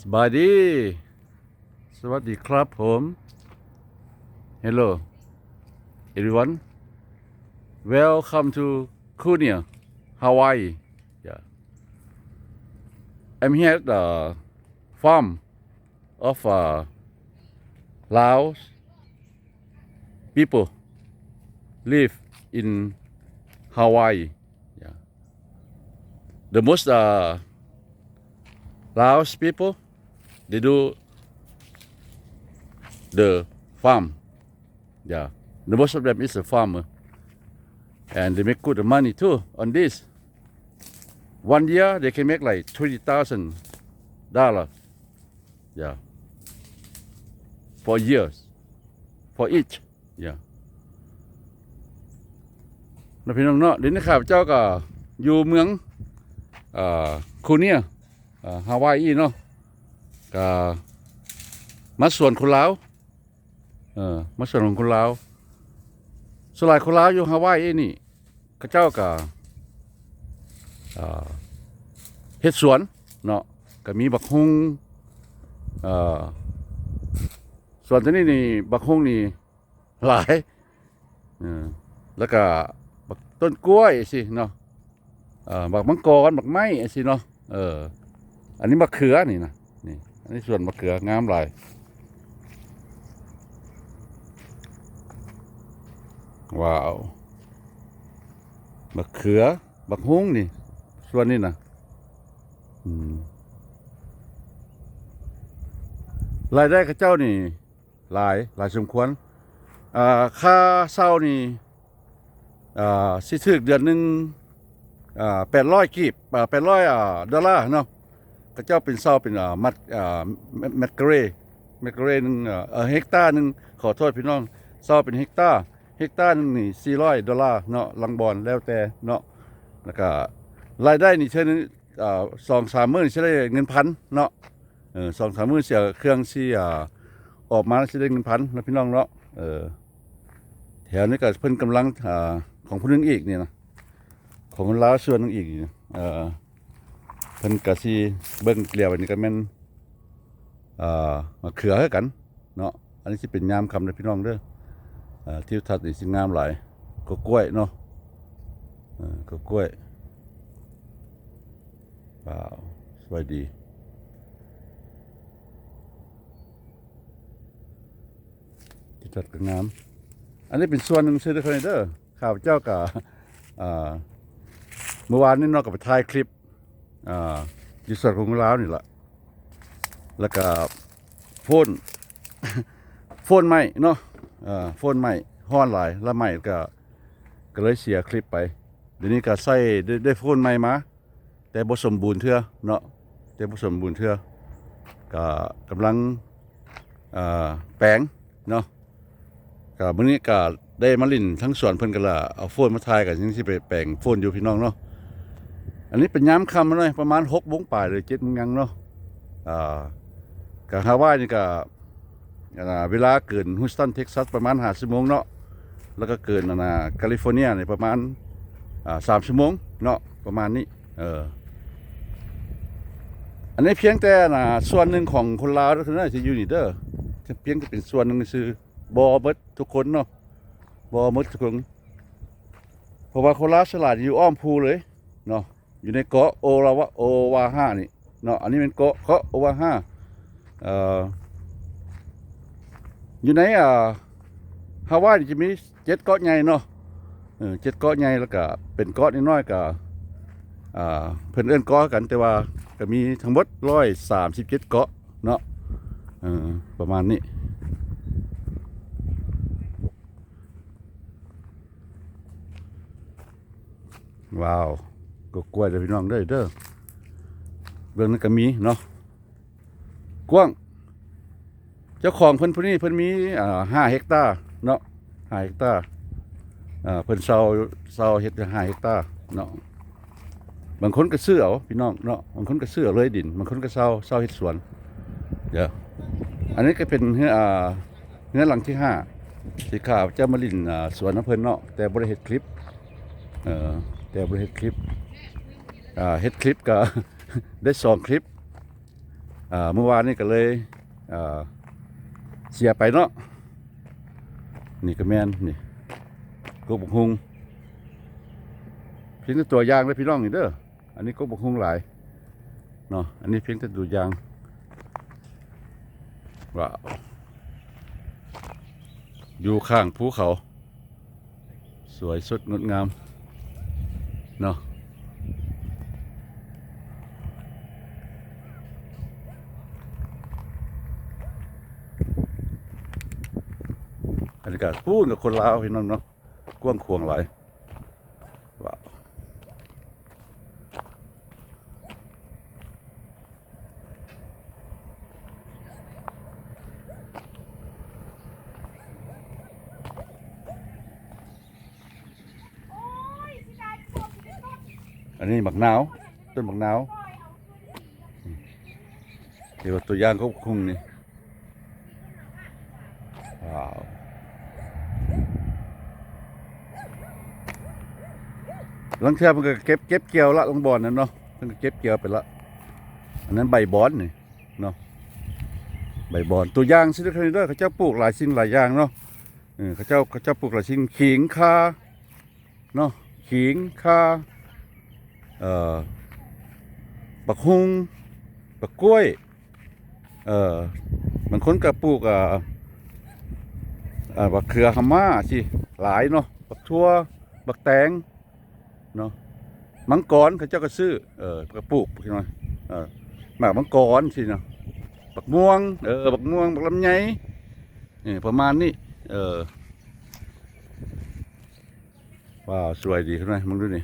สบายดี สวัสดีครับผม Hello everyone welcome to Kunia Hawaii yeah I'm here at the farm of uh, Laos people live in Hawaii yeah the most uh, Laos people, they do the farm. Yeah, the most of them is a farmer, and they make good money too on this. One year they can make like twenty thousand dollar. Yeah, for years, for each. Yeah. แล้วพี่น้องเนาะเดี๋ยวนี้ข้าพเจ้าก็อยู่เมืองอ่อคูเนียอ่าฮาวายอีเนาะ ก็มาส่วนคนลาวเออมาส่วนของคนลาวสลายคนลาวอยู่ฮาวายนี่ก็เจ้าก็เฮ็ดสวนเนาะก็มีบักฮงเออส่วนตัวนี้นี่บักฮงนี่หลายเออแล้วก็บักต้นกล้วยสิเนาะเออบักมังกรบักไม้สิเนาะเอออันนี้มะเขือนี่นะนี่ อันนี้ส่วนมะเขืองามหลายว้าวมะเขือบักฮุ้งนี่ ส่วนนี้นะรายได้กับเจ้านี่ หลายหลายสมควรค่าเศร้านี่สิถึกเดือนหนึ่งแปดร้อยกีบแปดร้อยดอลลาร์เนาะ ก็เจ้าเป็นเศร้าเป็นมัดแมแมดเกรแมดเกรหนึ่งเฮกตาร์หนึ่งขอโทษพี่น้องเศร้าเป็นเฮกตาร์เฮกตาร์หนึ่งนี่สี่ร้อยดอลลาร์เนาะลังบอลแล้วแต่เนาะแล้วก็รายได้นี่เช่นอ่าสองสามหมื่นใช้ได้เงินพันเนาะสองสามหมื่นเสียเครื่องที่ออกมาใช้ได้เงินพันนะพี่น้องเนาะเออแถวนี้ก็เพิ่นกำลังของผู้นึงอีกเนี่ยนะของคนลาวส่วนนึงอีกเออ เพิ่นก็สิเบิ่งเกลียวอันนี้ก็แม่นเอ่อมะเขือคือกันเนาะอันนี้สิเป็นยามคำเด้อพี่น้องเด้อเอ่อทิวทัศน์นี่สิงามหลายก็กล้วยเนาะเออก็กล้วยว้าวสวยดีทิวทัศน์ก็งามอันนี้เป็นส่วนหนึ่งซื้อได้คนเด้อข้าพเจ้าก็อ่าเมื่อวานนี้นาะก็ไปถ่ายคลิป อ่าอยู่ส่วนของลาวนี่แหละแล้วก็โฟนโฟนใหม่เนาะอ่าโฟนใหม่ห้อนหลายแล้วใหม่ก็ก็เลยเสียคลิปไป เดี๋ยวนี้ก็ใส่ได้ได้โฟนใหม่มา แต่บ่สมบูรณ์เทื่อเนาะแต่บ่สมบูรณ์เทื่อก็กำลังแปลงเนาะก็มื้อนี้ก็ได้มาลินทั้งสวนเพิ่นก็ละเอาโฟนมาถ่ายกันยังสิไปแปลงโฟนอยู่พี่น้องเนาะ อันนี้เป็นย้ำคำมาหน่อยประมาณหกโมงป่ายหรือเจ็ดโมงยังเนาะอ่ากับฮาวายนี่ก็เวลาเกินฮุสตันเท็กซัสประมาณห้าชั่วโมงเนาะแล้วก็เกินอ่าแคลิฟอร์เนียนี่ประมาณสามชั่วโมงเนาะประมาณนี้เอออันนี้เพียงแต่นะส่วนหนึ่งของคนลาวเท่านั้นที่อยู่นี่เด้อเพียงแต่เป็นส่วนหนึ่งคือบอเบิดทุกคนเนาะบอเบิดทุกคนเพราะว่าคนลาวฉลาดอยู่อ้อมภูเลยเนาะ อยู่ในเกาะโอราวะโอวาห้านี่เนาะอันนี้เป็นเกาะเกาะโอวาห้าเอ่ออยู่ในอ่าฮาวายจะมีเจ็ดเกาะใหญ่เนาะเจ็ดเกาะใหญ่แล้วก็เป็นเกาะน้อยๆก็อ่าเพิ่นเอิ้อนเกาะกันแต่ว่าก็มีทั้งหมดร้อยสามสิบเจ็ดเกาะเนาะประมาณนี้ว้าว ก็กล้วยเด้อพี่น้องเด้อเด้อเรื่องนั้นก็มีเนาะกว้าง เจ้าของเพิ่นผู้นี้เพิ่นมีอ่าห้าเฮกตาร์เนาะห้าเฮกตาร์อ่าเพิ่นเซาเซาเฮ็ดห้าเฮกตาร์เนาะบางคนก็ซื้อเอาพี่น้องเนาะบางคนก็ซื้อเอาเลยดิน บางคนก็เซาเซาเฮ็ดสวนเดี๋ยวอันนี้ก็เป็นเฮืออ่าเฮือหลังที่ห้าที่ข้าเจ้ามาลินอ่าสวนน้ำเพิ่นเนาะแต่บ่ได้เฮ็ดคลิปเอ่อ แต่บริเฮ็ดคลิปอ่าเฮ็ดคลิปก็ได้สองคลิปอ่าเมื่อวานนี่ก็เลยอ่าเสียไปเนาะนี่ก็แมนนี่กบกฮุงเพียงแต่ตัวย่างเลยพี่น้องนี่เด้ออันนี้กบกฮุงหลายเนาะอันนี้เพียงแต่ตัวย่างว้าวอยู่ข้างภูเขา สวยสดงดงาม เนาะบรรยากาศพูดกับคนลาวพี่น้องเนาะกว้างขวางหลายว้าว อันนี้หมักนาวต้นหมักนาวเดี๋ยวตัวอย่างเขาคงนี่ว้าวหลังเทือมันก็เก็บเก็บเกี่ยวละลงบอนนั่นเนาะมันก็เก็บเกี่ยวไปละอันนั้นใบบอนนี่เนาะใบบอนตัวอย่างซิลิคอนเดอร์เขาเจ้าปลูกหลายสิ่งหลายอย่างเนาะเออเขาเจ้าเขาเจ้าปลูกหลายสิ่งขิงคาเนาะขิงคา เอ่อบักฮุงบักกล้วย เอ่อบางคนก็ปลูกอ่าอ่าบักเขือหำม่าสิหลายเนาะบักทั่วบักแตงเนาะมังกรเขาเจ้าก็ซื้อเออก็ปลูกพี่น้อยเออหมากมังกรสิเนาะบักม่วงเออบักม่วงบักลำไยนี่ประมาณนี้เออว้าวสวยดีขึ้นไหมมึงดูนี่